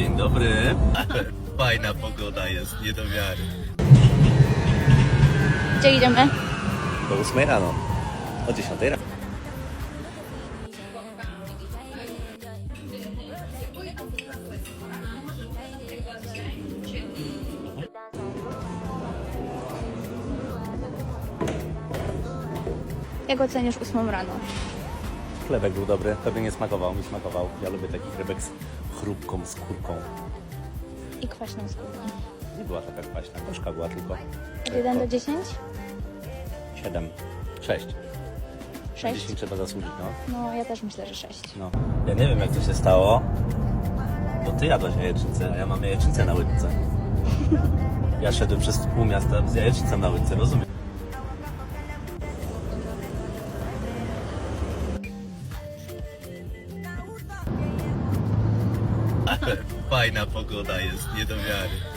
Dzień dobry. Fajna pogoda jest, nie do wiary. Gdzie idziemy? Do 8 rano. O 10 rano. Jak oceniasz ósmą rano? Chlebek był dobry, tobie nie smakował, mi smakował. Ja lubię taki chlebek z chrupką, skórką. I kwaśną skórką. Nie była taka kwaśna, gorzka była tylko. Od 1 do 10? 7, 6. 6? 10 trzeba zasłużyć, no. No, ja też myślę, że 6. no. Ja nie wiem jak to się stało, bo ty jadłaś jajecznicę, a ja mam jajecznicę na łydce. Ja szedłem przez pół miasta z jajecznicą na łydce, rozumiem? Fajna pogoda jest, nie do wiary.